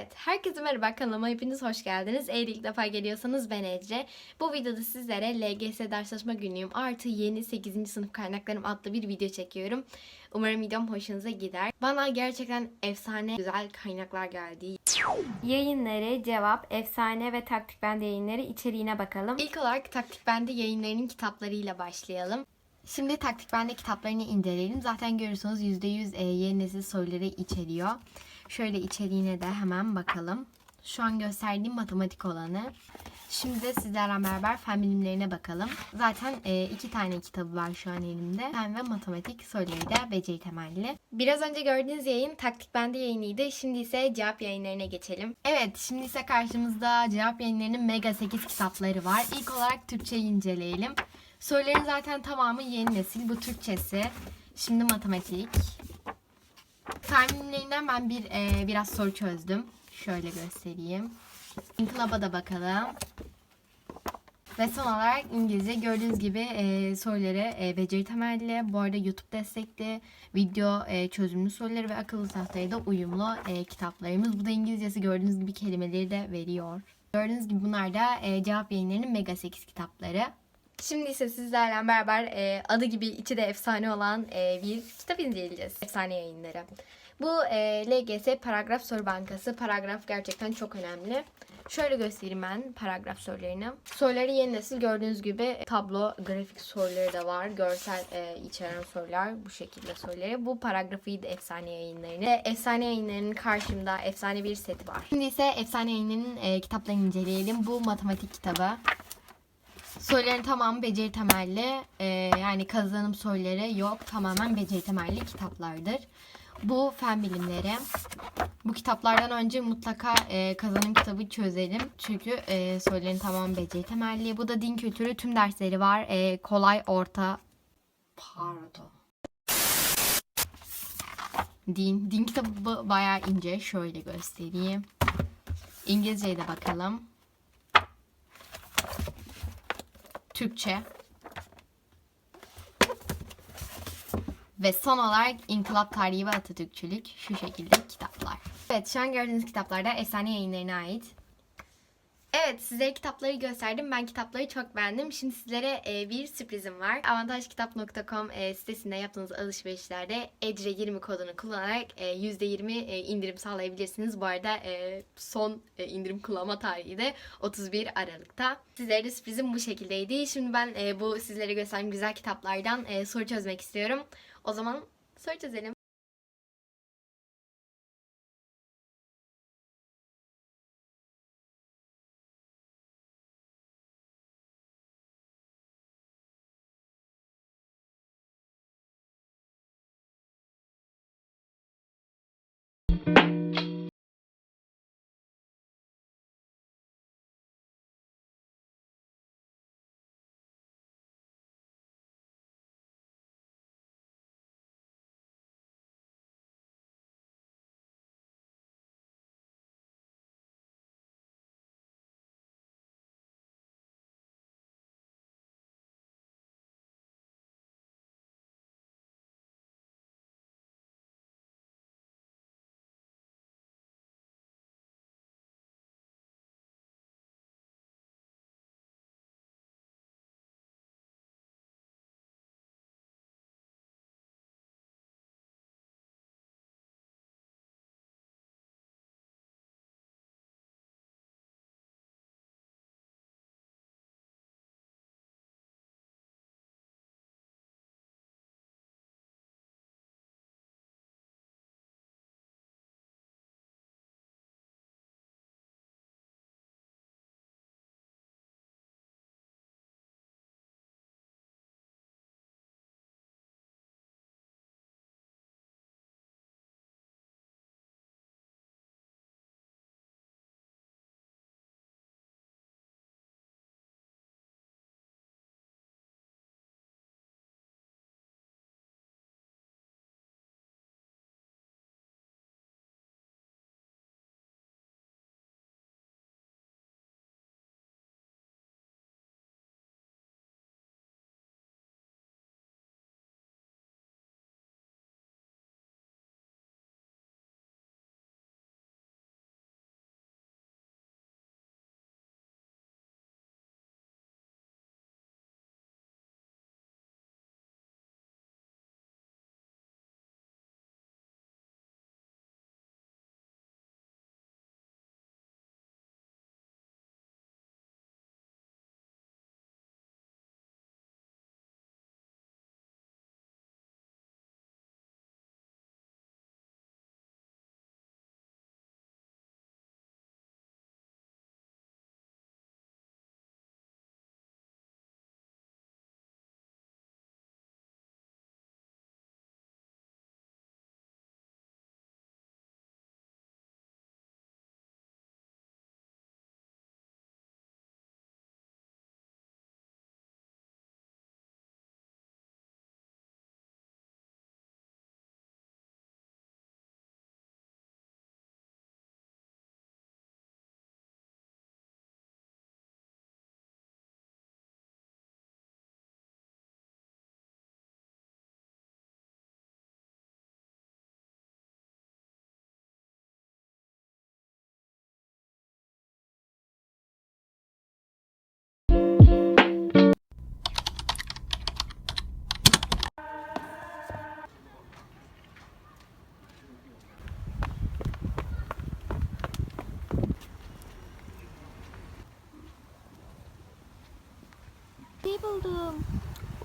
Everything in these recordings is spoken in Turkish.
Evet, herkese merhaba kanalıma hepiniz hoş geldiniz. Eğer ilk defa geliyorsanız ben Ece. Bu videoda sizlere LGS ders çalışma günlüğüm artı yeni 8. sınıf kaynaklarım adlı bir video çekiyorum. Umarım videom hoşunuza gider. Bana gerçekten efsane güzel kaynaklar geldi. Yayınları, cevap, efsane ve taktik bende yayınları içeriğine bakalım. İlk olarak taktik bende yayınlarının kitaplarıyla başlayalım. Şimdi taktik bende kitaplarını inceleyelim. Zaten görürsünüz %100 e, yeni nesil soruları içeriyor. Şöyle içeriğine de hemen bakalım. Şu an gösterdiğim matematik olanı. Şimdi de sizlerle beraber fen bilimlerine bakalım. Zaten e, iki tane kitabı var şu an elimde. Fen ve matematik soruları da beceri temelli. Biraz önce gördüğünüz yayın taktik bende yayınıydı. Şimdi ise cevap yayınlarına geçelim. Evet şimdi ise karşımızda cevap yayınlarının Mega 8 kitapları var. İlk olarak Türkçeyi inceleyelim. Soruların zaten tamamı yeni nesil. Bu Türkçesi. Şimdi matematik. Tahminlerinden ben bir e, biraz soru çözdüm. Şöyle göstereyim. İnkılaba da bakalım. Ve son olarak İngilizce gördüğünüz gibi e, soruları e, beceri temelli. Bu arada YouTube destekli video e, çözümlü soruları ve akıllı tahtaya da uyumlu e, kitaplarımız. Bu da İngilizcesi gördüğünüz gibi kelimeleri de veriyor. Gördüğünüz gibi bunlar da e, cevap yayınlarının Mega 8 kitapları. Şimdi ise sizlerle beraber e, adı gibi içi de efsane olan e, bir kitap inceleyeceğiz. Efsane yayınları. Bu e, LGS Paragraf Soru Bankası. Paragraf gerçekten çok önemli. Şöyle göstereyim ben paragraf sorularını. Soruları yeni nesil gördüğünüz gibi tablo, grafik soruları da var. Görsel e, içeren sorular bu şekilde soruları. Bu paragrafıydı efsane yayınlarını. Ve efsane yayınlarının karşımda efsane bir seti var. Şimdi ise efsane yayınlarının e, kitaplarını inceleyelim. Bu matematik kitabı. Soruların tamamı beceri temelli. Ee, yani kazanım soruları yok. Tamamen beceri temelli kitaplardır. Bu fen bilimleri. Bu kitaplardan önce mutlaka e, kazanım kitabı çözelim. Çünkü e, soruların tamamı beceri temelli. Bu da din kültürü tüm dersleri var. E, kolay, orta, pardon. Din. Din kitabı bayağı ince. Şöyle göstereyim. İngilizceye de bakalım. Türkçe. Ve son olarak İnkılap Tarihi ve Atatürkçülük şu şekilde kitaplar. Evet şu an gördüğünüz kitaplar da efsane yayınlarına ait. Evet size kitapları gösterdim. Ben kitapları çok beğendim. Şimdi sizlere e, bir sürprizim var. Avantajkitap.com e, sitesinde yaptığınız alışverişlerde ECRE20 kodunu kullanarak e, %20 e, indirim sağlayabilirsiniz. Bu arada e, son e, indirim kullanma tarihi de 31 Aralık'ta. Sizlere de sürprizim bu şekildeydi. Şimdi ben e, bu sizlere gösterdiğim güzel kitaplardan e, soru çözmek istiyorum. O zaman soru çözelim.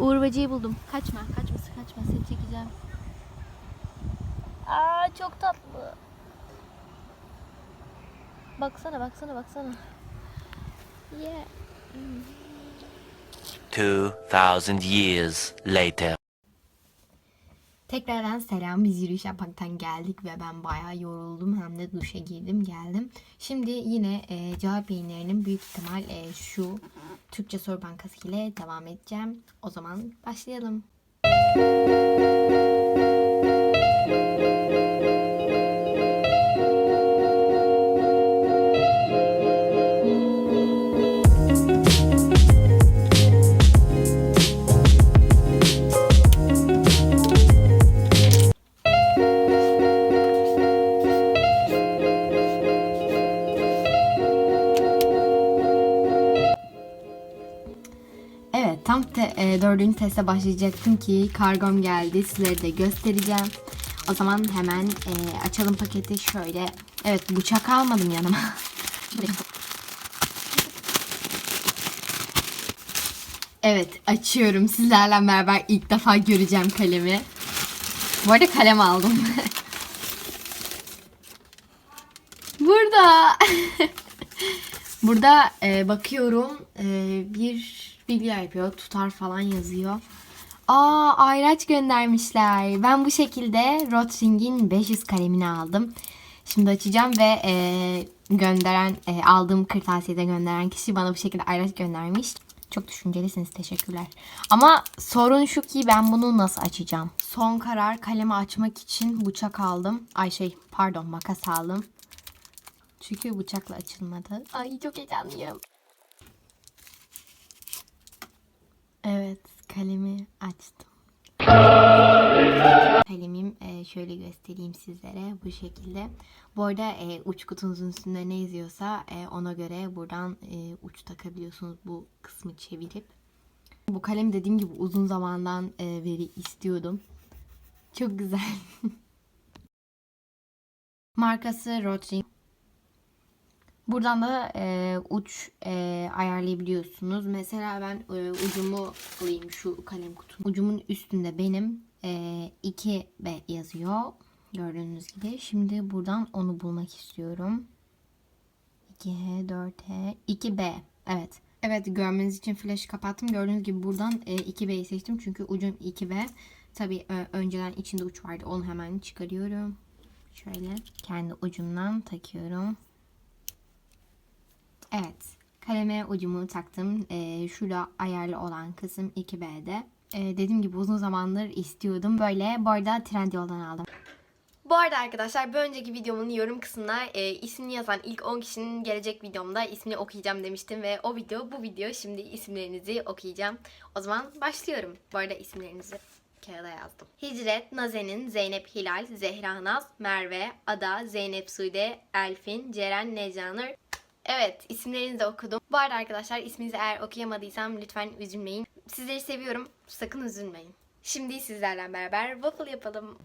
Uğur böceği buldum. Kaçma, kaçmasın, kaçma. Seni çekeceğim. Aa çok tatlı. Baksana, baksana, baksana. Yeah. 2,000 years later. Tekrardan selam. Biz yürüyüş yapmaktan geldik ve ben bayağı yoruldum. Hem de duşa girdim geldim. Şimdi yine e, cevap yayınlarının büyük ihtimal e, şu Türkçe Soru Bankası ile devam edeceğim. O zaman başlayalım. Evet dördüncü teste başlayacaktım ki kargom geldi. Sizlere de göstereceğim. O zaman hemen e, açalım paketi şöyle. Evet bıçak almadım yanıma. evet açıyorum. Sizlerle beraber ilk defa göreceğim kalemi. Bu arada kalem aldım. Burada. Burada e, bakıyorum e, bir bilgi yapıyor. Tutar falan yazıyor. Aa ayraç göndermişler. Ben bu şekilde Rotring'in 500 kalemini aldım. Şimdi açacağım ve e, gönderen e, aldığım kırtasiyede gönderen kişi bana bu şekilde ayraç göndermiş. Çok düşüncelisiniz. Teşekkürler. Ama sorun şu ki ben bunu nasıl açacağım? Son karar kalemi açmak için bıçak aldım. Ay şey pardon makas aldım. Çünkü bıçakla açılmadı. Ay çok heyecanlıyım. Evet kalemi açtım. Kalemim e, şöyle göstereyim sizlere bu şekilde. Bu arada e, uç kutunuzun üstünde ne yazıyorsa e, ona göre buradan e, uç takabiliyorsunuz bu kısmı çevirip. Bu kalem dediğim gibi uzun zamandan e, beri istiyordum. Çok güzel. Markası Rotring. Buradan da e, uç e, ayarlayabiliyorsunuz. Mesela ben e, ucumu alayım şu kalem kutum. Ucumun üstünde benim e, 2B yazıyor. Gördüğünüz gibi. Şimdi buradan onu bulmak istiyorum. 2H, 4H, 2B. Evet. Evet görmeniz için flash kapattım. Gördüğünüz gibi buradan e, 2B'yi seçtim. Çünkü ucum 2B. Tabi e, önceden içinde uç vardı. Onu hemen çıkarıyorum. Şöyle kendi ucumdan takıyorum. Evet. Kaleme ucumu taktım. Ee, şurada ayarlı olan kısım 2B'de. Ee, dediğim gibi uzun zamandır istiyordum. Böyle bu arada Trendyol'dan aldım. Bu arada arkadaşlar bir önceki videomun yorum kısmına e, ismini yazan ilk 10 kişinin gelecek videomda ismini okuyacağım demiştim ve o video bu video şimdi isimlerinizi okuyacağım. O zaman başlıyorum. Bu arada isimlerinizi kağıda yazdım. Hicret, Nazen'in, Zeynep Hilal, Zehra Naz, Merve, Ada, Zeynep Sude, Elfin, Ceren, Necanur, Evet isimlerinizi de okudum. Bu arada arkadaşlar isminizi eğer okuyamadıysam lütfen üzülmeyin. Sizleri seviyorum. Sakın üzülmeyin. Şimdi sizlerle beraber waffle yapalım.